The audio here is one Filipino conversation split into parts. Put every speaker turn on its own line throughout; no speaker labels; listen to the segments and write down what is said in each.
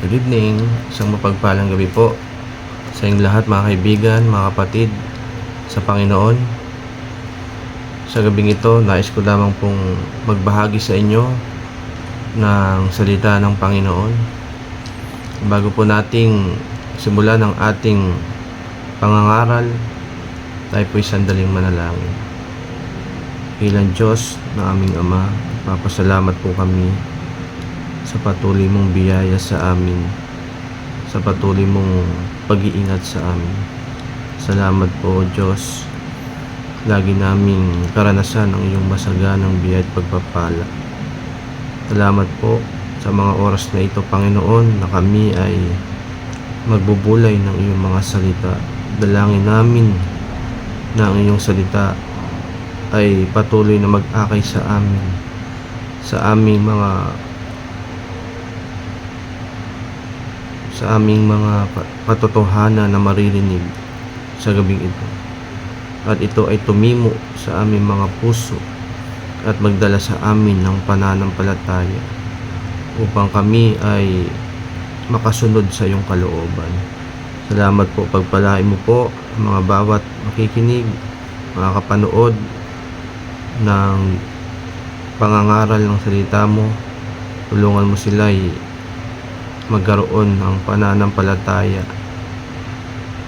Good evening, isang mapagpalang gabi po sa inyong lahat mga kaibigan, mga kapatid sa Panginoon. Sa gabing ito, nais ko lamang pong magbahagi sa inyo ng salita ng Panginoon. Bago po nating simulan ang ating pangangaral, tayo po'y sandaling manalangin. Ilang Diyos na aming Ama, papasalamat po kami sa patuloy mong biyaya sa amin, sa patuloy mong pag-iingat sa amin. Salamat po, Diyos. Lagi naming karanasan ang iyong masaganang biyaya at pagpapala. Salamat po sa mga oras na ito, Panginoon, na kami ay magbubulay ng iyong mga salita. Dalangin namin na ang iyong salita ay patuloy na mag-akay sa amin, sa aming mga sa aming mga katotohanan na maririnig sa gabing ito. At ito ay tumimo sa aming mga puso at magdala sa amin ng pananampalataya upang kami ay makasunod sa iyong kalooban. Salamat po pagpalain mo po ang mga bawat makikinig, mga kapanood ng pangangaral ng salita mo. Tulungan mo sila magkaroon ng pananampalataya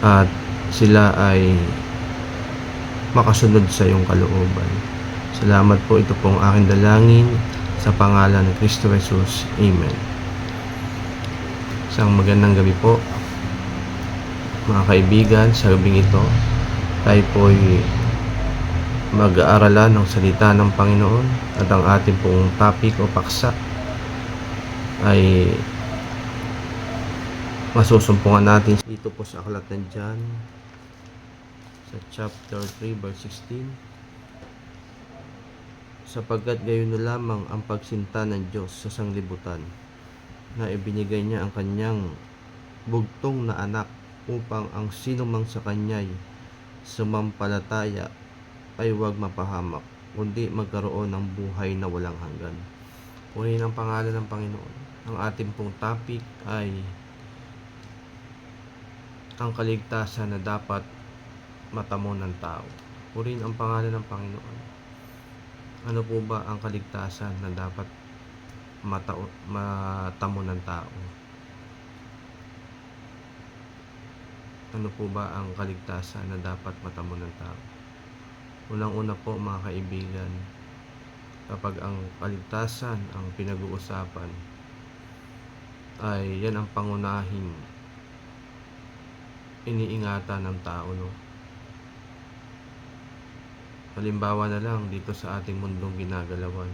at sila ay makasunod sa iyong kalooban. Salamat po ito pong aking dalangin sa pangalan ng Kristo Jesus. Amen. Isang magandang gabi po mga kaibigan sa gabing ito tayo po ay mag-aaralan ng salita ng Panginoon at ang ating pong topic o paksa ay masusumpungan natin dito po sa aklat ng John sa chapter 3 verse 16 sapagkat gayon na lamang ang pagsinta ng Diyos sa sanglibutan na ibinigay niya ang kanyang bugtong na anak upang ang sinumang sa kanya'y sumampalataya ay huwag mapahamak kundi magkaroon ng buhay na walang hanggan. Purihin ang pangalan ng Panginoon. Ang ating pong topic ay ang kaligtasan na dapat matamo ng tao. Purihin ang pangalan ng Panginoon. Ano po ba ang kaligtasan na dapat matao, matamo ng tao? Ano po ba ang kaligtasan na dapat matamo ng tao? Unang-una po mga kaibigan, kapag ang kaligtasan ang pinag-uusapan, ay yan ang pangunahing iniingatan ng tao, no? Halimbawa na lang dito sa ating mundong ginagalawan.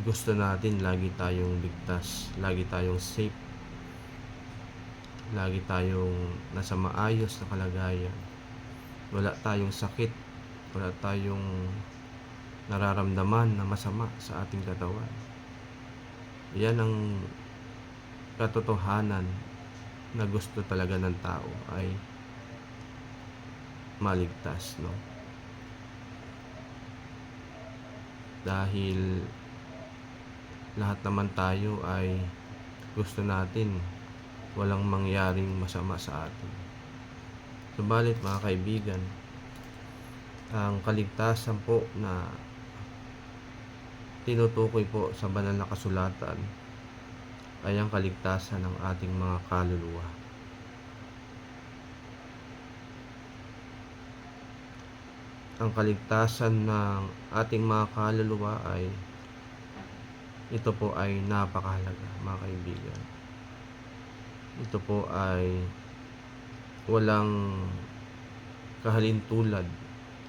Gusto natin lagi tayong ligtas, lagi tayong safe, lagi tayong nasa maayos na kalagayan. Wala tayong sakit, wala tayong nararamdaman na masama sa ating katawan. Yan ang katotohanan na gusto talaga ng tao ay maligtas, no? Dahil lahat naman tayo ay gusto natin walang mangyaring masama sa atin. Subalit mga kaibigan, ang kaligtasan po na tinutukoy po sa banal na kasulatan ay ang kaligtasan ng ating mga kaluluwa. Ang kaligtasan ng ating mga kaluluwa ay ito po ay napakahalaga mga kaibigan. Ito po ay walang kahalintulad,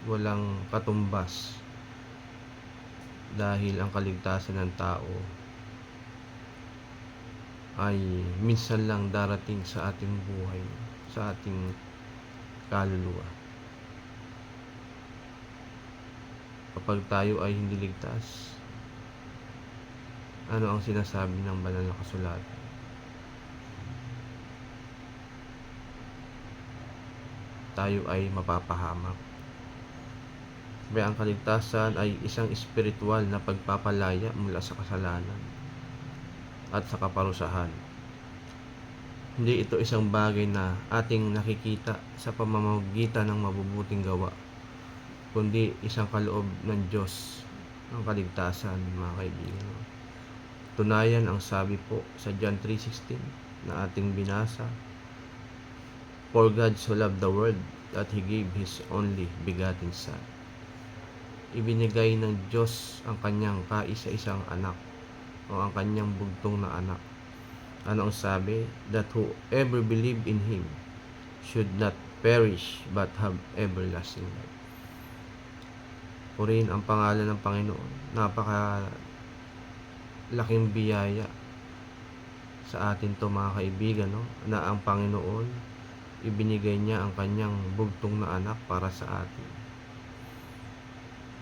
walang katumbas dahil ang kaligtasan ng tao ay minsan lang darating sa ating buhay, sa ating kaluluwa. Kapag tayo ay hindi ligtas, ano ang sinasabi ng banal na kasulatan? Tayo ay mapapahamak. Kaya ang kaligtasan ay isang espiritual na pagpapalaya mula sa kasalanan. At sa kaparusahan. Hindi ito isang bagay na ating nakikita sa pamamagitan ng mabubuting gawa, kundi isang kaloob ng Diyos ng kaligtasan, mga kaibigan. Tunayan ang sabi po sa John 3.16 na ating binasa, For God so loved the world that He gave His only begotten Son. Ibinigay ng Diyos ang kanyang kaisa-isang anak o ang kanyang bugtong na anak. Ano ang sabi? That whoever believe in Him should not perish but have everlasting life. Purihin ang pangalan ng Panginoon. Napaka laking biyaya sa atin to mga kaibigan no? na ang Panginoon ibinigay niya ang kanyang bugtong na anak para sa atin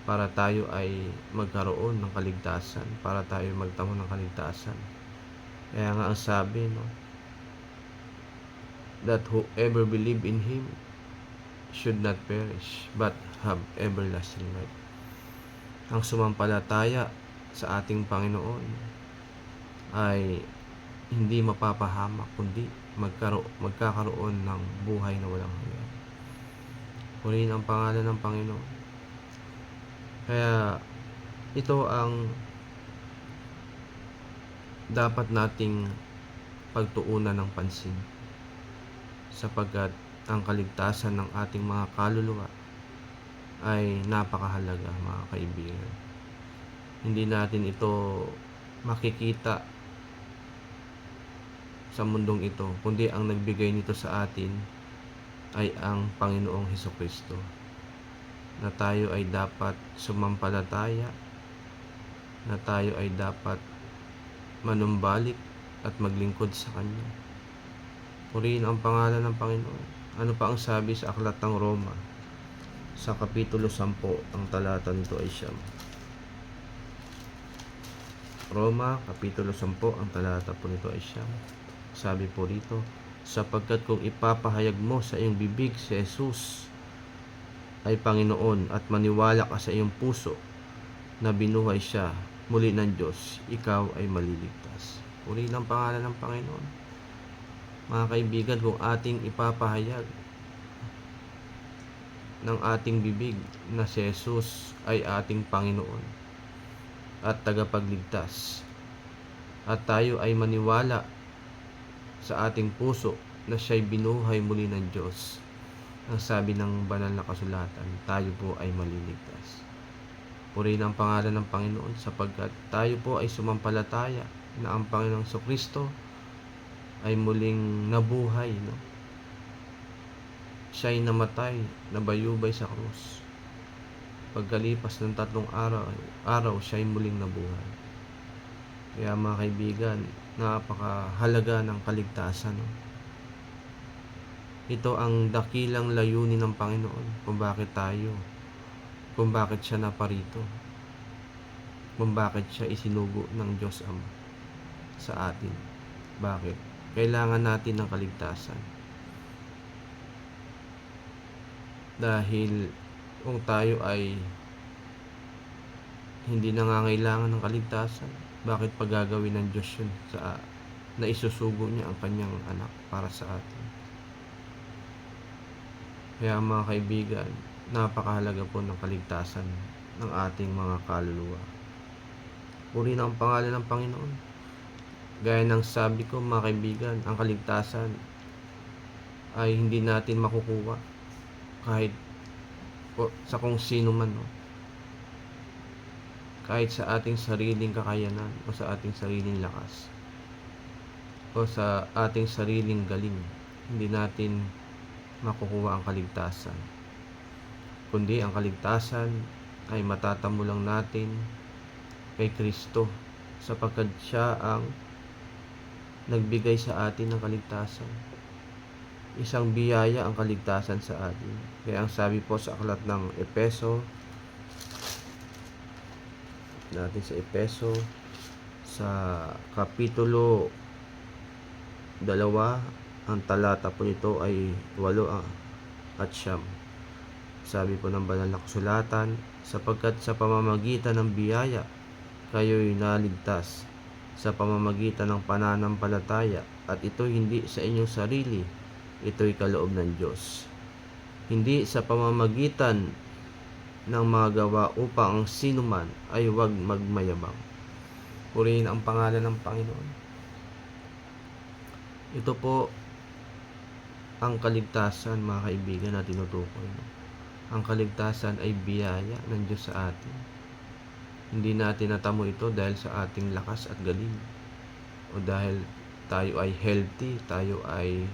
para tayo ay magkaroon ng kaligtasan para tayo magtamo ng kaligtasan kaya nga ang sabi no that whoever believe in him should not perish but have everlasting life ang sumampalataya sa ating Panginoon ay hindi mapapahamak kundi magkaro magkakaroon ng buhay na walang hanggan. Purihin ang pangalan ng Panginoon. Kaya ito ang dapat nating pagtuunan ng pansin sapagkat ang kaligtasan ng ating mga kaluluwa ay napakahalaga mga kaibigan. Hindi natin ito makikita sa mundong ito, kundi ang nagbigay nito sa atin ay ang Panginoong Heso Kristo na tayo ay dapat sumampalataya na tayo ay dapat manumbalik at maglingkod sa Kanya. Purihin ang pangalan ng Panginoon. Ano pa ang sabi sa Aklat ng Roma? Sa Kapitulo 10, ang talata nito ay siyam. Roma, Kapitulo 10, ang talata po nito ay siyam. Sabi po rito, sapagkat kung ipapahayag mo sa iyong bibig si Jesus ay Panginoon at maniwala ka sa iyong puso na binuhay siya muli ng Diyos, ikaw ay maliligtas. Puri ng pangalan ng Panginoon. Mga kaibigan, kung ating ipapahayag ng ating bibig na si Jesus ay ating Panginoon at tagapagligtas at tayo ay maniwala sa ating puso na siya'y binuhay muli ng Diyos. Ang sabi ng banal na kasulatan, tayo po ay maliligtas. Purihin ang pangalan ng Panginoon sapagkat tayo po ay sumampalataya na ang Panginoong Kristo ay muling nabuhay. No? Siya'y namatay, nabayubay sa krus. Pagkalipas ng tatlong araw, araw siya'y muling nabuhay. Kaya mga kaibigan, napakahalaga ng kaligtasan. No? Ito ang dakilang layunin ng Panginoon kung bakit tayo, kung bakit siya naparito, kung bakit siya isinugo ng Diyos Ama sa atin. Bakit? Kailangan natin ng kaligtasan. Dahil kung tayo ay hindi nangangailangan ng kaligtasan, bakit pagagawin ng Diyos yun sa na isusugo niya ang kanyang anak para sa atin. Kaya mga kaibigan, napakahalaga po ng kaligtasan ng ating mga kaluluwa. Puri na ang pangalan ng Panginoon. Gaya ng sabi ko mga kaibigan, ang kaligtasan ay hindi natin makukuha kahit po, sa kung sino man. No? Kahit sa ating sariling kakayanan o sa ating sariling lakas o sa ating sariling galing. Hindi natin makukuha ang kaligtasan. Kundi ang kaligtasan ay matatamo lang natin kay Kristo sapagkat siya ang nagbigay sa atin ng kaligtasan. Isang biyaya ang kaligtasan sa atin. Kaya ang sabi po sa aklat ng Epeso, natin sa Epeso, sa kapitulo 2, ang talata po nito ay 8 at siyam. Sabi po ng banal na kasulatan, sapagkat sa pamamagitan ng biyaya, kayo'y naligtas sa pamamagitan ng pananampalataya at ito hindi sa inyong sarili, ito'y kaloob ng Diyos. Hindi sa pamamagitan ng mga gawa upang ang sinuman ay huwag magmayabang. Purihin ang pangalan ng Panginoon. Ito po ang kaligtasan mga kaibigan na tinutukoy. Ang kaligtasan ay biyaya ng Diyos sa atin. Hindi natin natamo ito dahil sa ating lakas at galing o dahil tayo ay healthy, tayo ay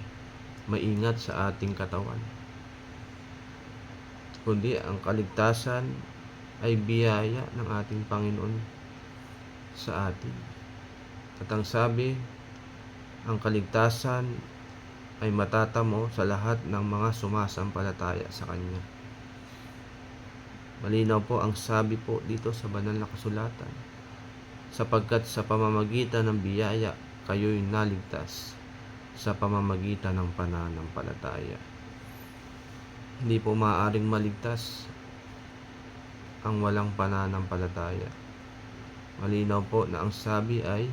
maingat sa ating katawan. Kundi ang kaligtasan ay biyaya ng ating Panginoon sa atin. At ang sabi, ang kaligtasan ay matatamo sa lahat ng mga sumasampalataya sa Kanya. Malinaw po ang sabi po dito sa banal na kasulatan. Sapagkat sa pamamagitan ng biyaya, kayo'y naligtas sa pamamagitan ng pananampalataya. Hindi po maaaring maligtas ang walang pananampalataya. Malinaw po na ang sabi ay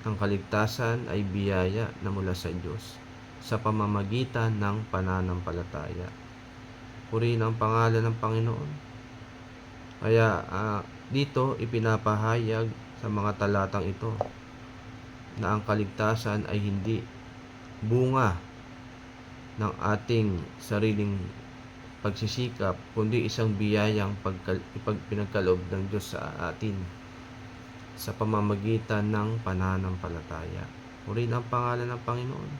ang kaligtasan ay biyaya na mula sa Diyos sa pamamagitan ng pananampalataya. Purihin ang pangalan ng Panginoon. Kaya ah, dito ipinapahayag sa mga talatang ito na ang kaligtasan ay hindi bunga ng ating sariling pagsisikap, kundi isang biyayang pagkal- ipag- pinagkaloob ng Diyos sa atin sa pamamagitan ng pananampalataya. Purihin ang pangalan ng Panginoon.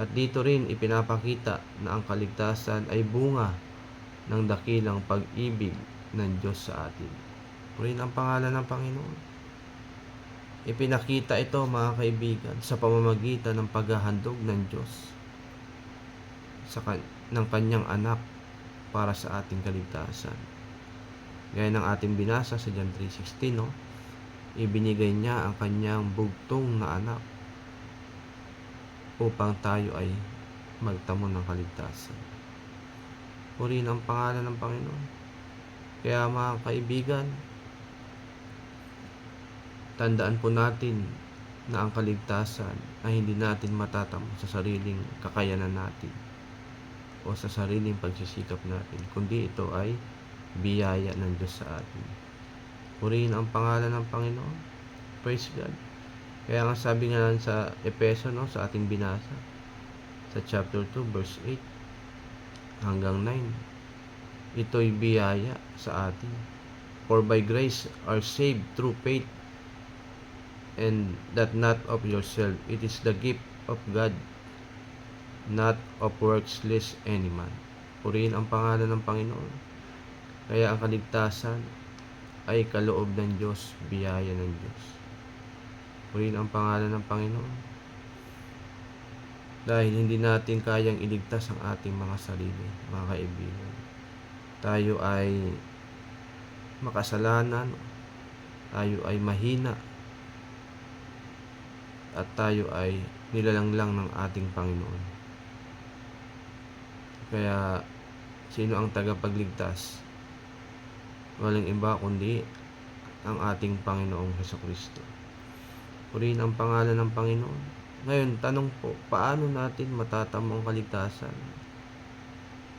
At dito rin ipinapakita na ang kaligtasan ay bunga ng dakilang pag-ibig ng Diyos sa atin. Purihin ang pangalan ng Panginoon. Ipinakita ito mga kaibigan sa pamamagitan ng paghahandog ng Diyos sa kan- ng kanyang anak para sa ating kaligtasan. Gaya ng ating binasa sa John 3.16, no? Ibinigay niya ang kanyang bugtong na anak upang tayo ay magtamo ng kaligtasan. Purihin ang pangalan ng Panginoon. Kaya mga kaibigan, tandaan po natin na ang kaligtasan ay hindi natin matatamo sa sariling kakayanan natin o sa sariling pagsisikap natin, kundi ito ay biyaya ng Diyos sa atin. Purihin ang pangalan ng Panginoon. Praise God. Kaya nga sabi nga lang sa Epeso, no, sa ating binasa, sa chapter 2, verse 8 hanggang 9, ito'y biyaya sa atin. For by grace are saved through faith, and that not of yourself, it is the gift of God, not of works lest any man. Purihin ang pangalan ng Panginoon. Kaya ang kaligtasan ay kaloob ng Diyos, biyaya ng Diyos. Purihin ang pangalan ng Panginoon. Dahil hindi natin kayang iligtas ang ating mga sarili, mga kaibigan. Tayo ay makasalanan, tayo ay mahina, at tayo ay nilalanglang ng ating Panginoon. Kaya, sino ang tagapagligtas? Walang iba kundi ang ating Panginoong Heso Kristo. Purihin ang pangalan ng Panginoon. Ngayon, tanong po, paano natin matatamo ang kaligtasan?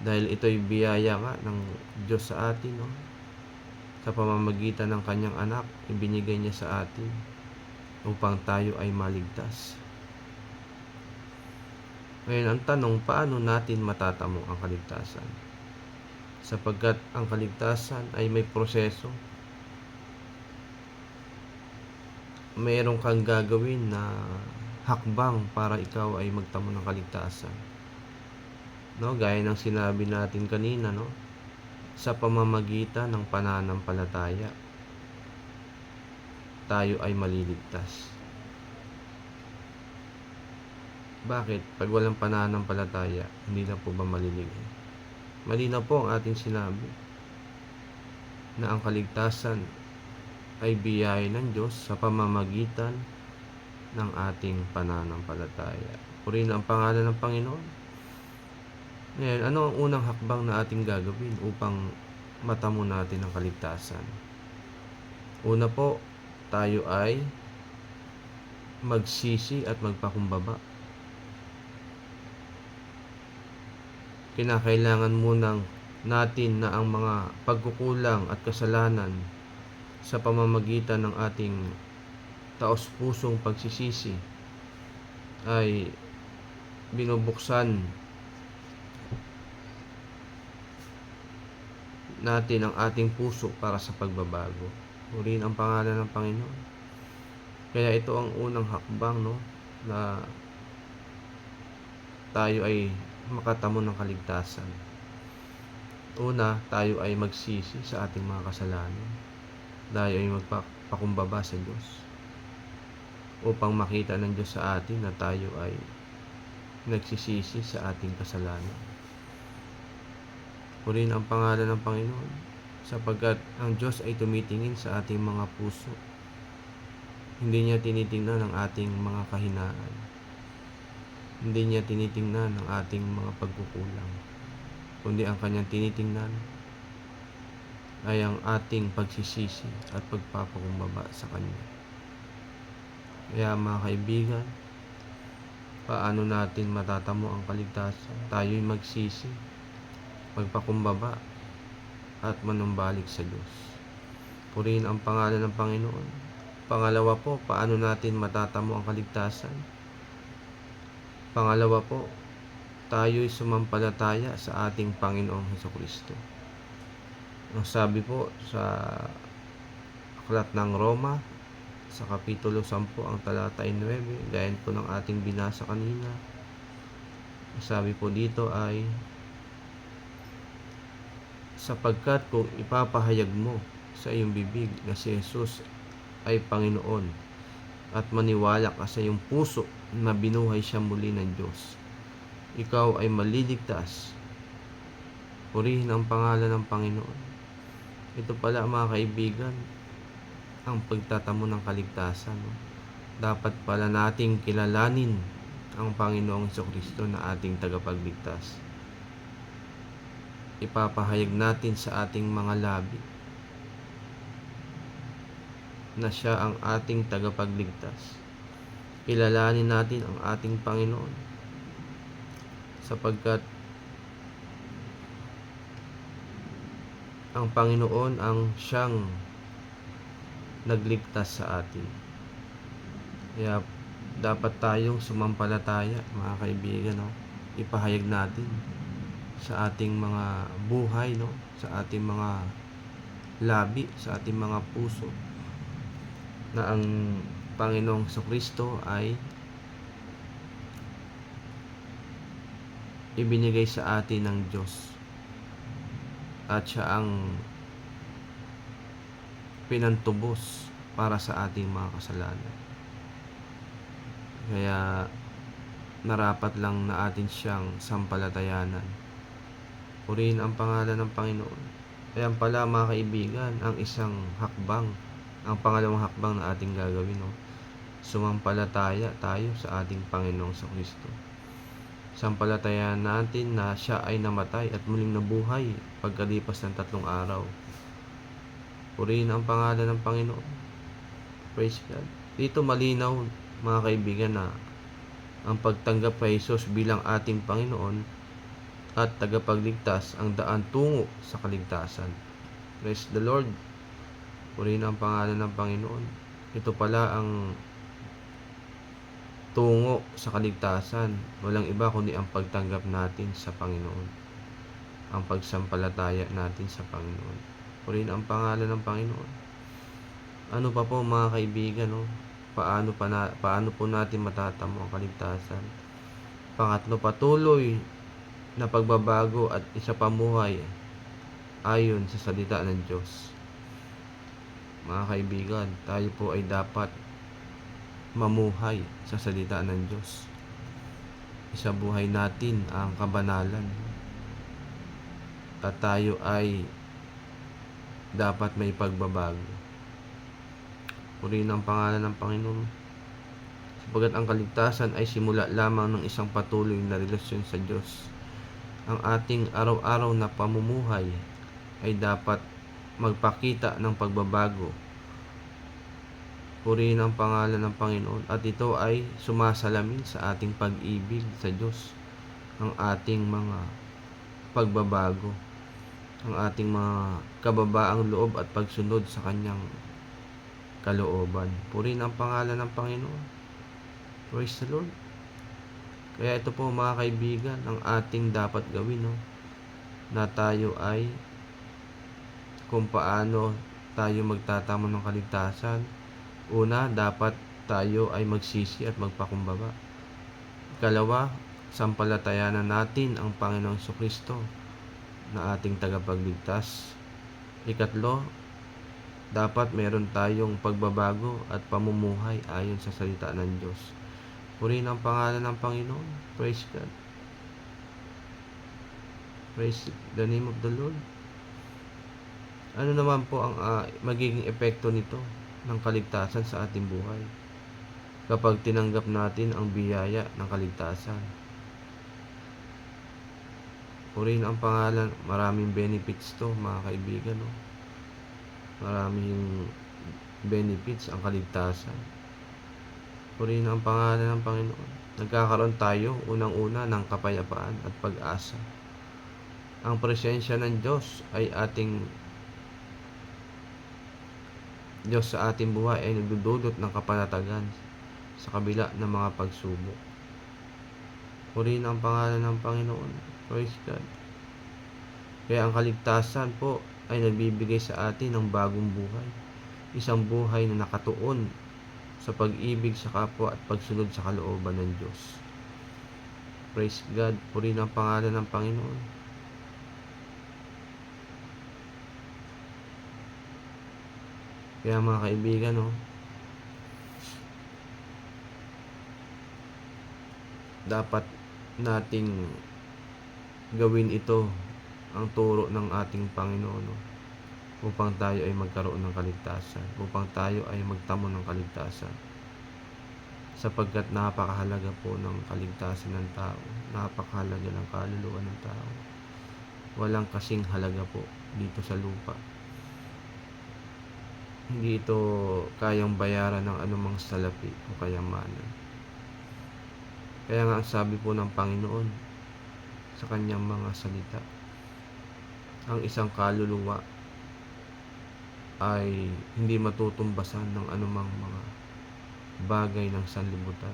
Dahil ito'y biyaya nga ng Diyos sa atin, no? Sa pamamagitan ng kanyang anak, ibinigay niya sa atin upang tayo ay maligtas. Ngayon, ang tanong, paano natin matatamo ang kaligtasan? Sapagkat ang kaligtasan ay may proseso. Mayroon kang gagawin na hakbang para ikaw ay magtamo ng kaligtasan. No, gaya ng sinabi natin kanina, no? Sa pamamagitan ng pananampalataya, tayo ay maliligtas. Bakit? Pag walang pananampalataya, hindi na po ba maliligtas? Malinaw po ang ating sinabi na ang kaligtasan ay biyaya ng Diyos sa pamamagitan ng ating pananampalataya. Purihin ang pangalan ng Panginoon. Ngayon, ano ang unang hakbang na ating gagawin upang matamo natin ang kaligtasan? Una po, tayo ay magsisi at magpakumbaba. Kinakailangan munang natin na ang mga pagkukulang at kasalanan sa pamamagitan ng ating taos-pusong pagsisisi ay binubuksan natin ang ating puso para sa pagbabago. Purihin ang pangalan ng Panginoon. Kaya ito ang unang hakbang no na tayo ay makatamo ng kaligtasan. Una, tayo ay magsisi sa ating mga kasalanan. Tayo ay magpakumbaba sa Diyos upang makita ng Diyos sa atin na tayo ay nagsisisi sa ating kasalanan. Purihin ang pangalan ng Panginoon sapagkat ang Diyos ay tumitingin sa ating mga puso. Hindi niya tinitingnan ang ating mga kahinaan. Hindi niya tinitingnan ang ating mga pagkukulang. Kundi ang kanyang tinitingnan ay ang ating pagsisisi at pagpapakumbaba sa Kanya. Kaya mga kaibigan, paano natin matatamo ang kaligtasan? Tayo'y magsisi, magpakumbaba, at manumbalik sa Diyos. Purihin ang pangalan ng Panginoon. Pangalawa po, paano natin matatamo ang kaligtasan? Pangalawa po, tayo'y sumampalataya sa ating Panginoong Heso Kristo. Ang sabi po sa aklat ng Roma, sa Kapitulo 10, ang talata 9, gaya po ng ating binasa kanina. Ang sabi po dito ay, sapagkat kung ipapahayag mo sa iyong bibig na si Jesus ay Panginoon at maniwala ka sa iyong puso na binuhay siya muli ng Diyos, ikaw ay maliligtas. Purihin ang pangalan ng Panginoon. Ito pala mga kaibigan, ang pagtatamo ng kaligtasan. No? Dapat pala nating kilalanin ang Panginoong Kristo na ating tagapagligtas ipapahayag natin sa ating mga labi na siya ang ating tagapagligtas. Kilalanin natin ang ating Panginoon sapagkat ang Panginoon ang siyang nagligtas sa atin. Kaya dapat tayong sumampalataya, mga kaibigan, no? ipahayag natin sa ating mga buhay, no? Sa ating mga labi, sa ating mga puso na ang Panginoong Kristo ay ibinigay sa atin ng Diyos at siya ang pinantubos para sa ating mga kasalanan. Kaya narapat lang na atin siyang sampalatayanan Purihin ang pangalan ng Panginoon. Ayan pala mga kaibigan, ang isang hakbang, ang pangalawang hakbang na ating gagawin. No? Sumampalataya tayo sa ating Panginoong sa Kristo. Sampalatayan natin na siya ay namatay at muling nabuhay pagkalipas ng tatlong araw. Purihin ang pangalan ng Panginoon. Praise God. Dito malinaw mga kaibigan na ang pagtanggap kay Jesus bilang ating Panginoon at tagapagligtas ang daan tungo sa kaligtasan. Praise the Lord. Purihin ang pangalan ng Panginoon. Ito pala ang tungo sa kaligtasan. Walang iba kundi ang pagtanggap natin sa Panginoon. Ang pagsampalataya natin sa Panginoon. Purihin ang pangalan ng Panginoon. Ano pa po mga kaibigan, no? paano, pa na, paano po natin matatamo ang kaligtasan? Pangatlo, patuloy na pagbabago at isa pamuhay ayon sa salita ng Diyos. Mga kaibigan, tayo po ay dapat mamuhay sa salita ng Diyos. Isa buhay natin ang kabanalan. At tayo ay dapat may pagbabago. Purihin ang pangalan ng Panginoon. Sapagat ang kaligtasan ay simula lamang ng isang patuloy na relasyon sa Diyos ang ating araw-araw na pamumuhay ay dapat magpakita ng pagbabago Purihin ang pangalan ng Panginoon at ito ay sumasalamin sa ating pag-ibig sa Diyos, ang ating mga pagbabago, ang ating mga kababaang loob at pagsunod sa Kanyang kalooban. Purihin ang pangalan ng Panginoon. Praise the Lord. Kaya ito po mga kaibigan, ang ating dapat gawin, no? na tayo ay kung paano tayo magtatamo ng kaligtasan. Una, dapat tayo ay magsisi at magpakumbaba. Ikalawa, sampalatayanan natin ang Panginoong Kristo na ating tagapagligtas. Ikatlo, dapat meron tayong pagbabago at pamumuhay ayon sa salita ng Diyos. Purihin ang pangalan ng Panginoon. Praise God. Praise the name of the Lord. Ano naman po ang ah, magiging epekto nito ng kaligtasan sa ating buhay kapag tinanggap natin ang biyaya ng kaligtasan? Purihin ang pangalan, maraming benefits to mga kaibigan. No? Maraming benefits ang kaligtasan. Purihin ang pangalan ng Panginoon. Nagkakaroon tayo unang-una ng kapayapaan at pag-asa. Ang presensya ng Diyos ay ating Diyos sa ating buhay ay nagdudulot ng kapanatagan sa kabila ng mga pagsubok. Purihin ang pangalan ng Panginoon. Praise God. Kaya ang kaligtasan po ay nagbibigay sa atin ng bagong buhay. Isang buhay na nakatuon sa pag-ibig sa kapwa at pagsunod sa kalooban ng Diyos. Praise God. Purihin ang pangalan ng Panginoon. Kaya mga kaibigan, no, dapat nating gawin ito ang turo ng ating Panginoon no, upang tayo ay magkaroon ng kaligtasan, upang tayo ay magtamo ng kaligtasan. Sapagkat napakahalaga po ng kaligtasan ng tao, napakahalaga ng kaluluwa ng tao. Walang kasing halaga po dito sa lupa hindi ito kayang bayaran ng anumang salapi o kayamanan. Kaya nga ang sabi po ng Panginoon sa kanyang mga salita, ang isang kaluluwa ay hindi matutumbasan ng anumang mga bagay ng sanlibutan.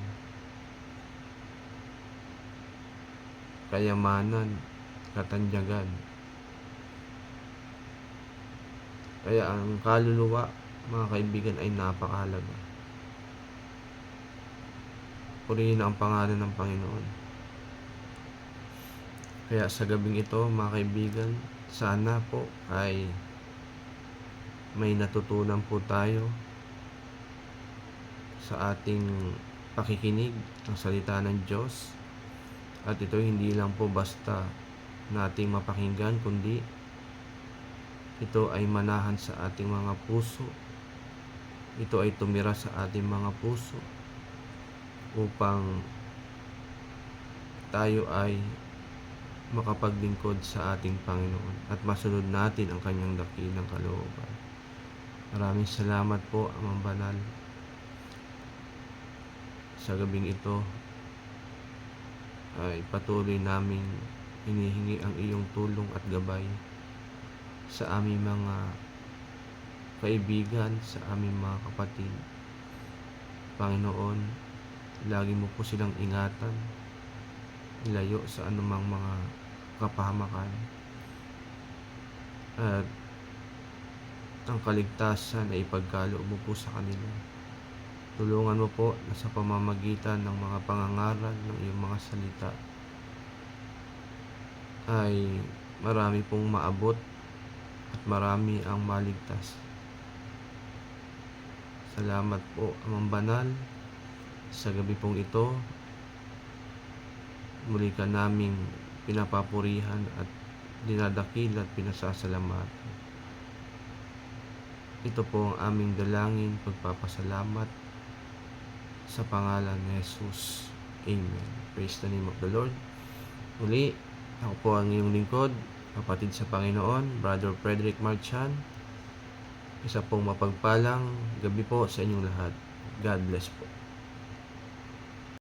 Kayamanan, katanyagan. Kaya ang kaluluwa mga kaibigan ay napakahalaga. Purihin ang pangalan ng Panginoon. Kaya sa gabing ito, mga kaibigan, sana po ay may natutunan po tayo sa ating pakikinig ng salita ng Diyos. At ito hindi lang po basta nating mapakinggan, kundi ito ay manahan sa ating mga puso ito ay tumira sa ating mga puso upang tayo ay makapaglingkod sa ating Panginoon at masunod natin ang kanyang dakilang kalooban. Maraming salamat po, Amang Banal. Sa gabing ito ay patuloy naming hinihingi ang iyong tulong at gabay sa aming mga kaibigan, sa aming mga kapatid. Panginoon, lagi mo po silang ingatan, ilayo sa anumang mga kapahamakan. At ang kaligtasan ay ipagkaloob mo po sa kanila. Tulungan mo po na sa pamamagitan ng mga pangangaral ng iyong mga salita ay marami pong maabot at marami ang maligtas. Salamat po, Amang Banal, sa gabi pong ito. Muli ka naming pinapapurihan at dinadakil at pinasasalamatan. Ito po ang aming dalangin, pagpapasalamat sa pangalan ni Jesus. Amen. Praise the name of the Lord. Muli, ako po ang iyong lingkod, kapatid sa Panginoon, Brother Frederick Marchan. Isa pong mapagpalang gabi po sa inyong lahat. God bless po.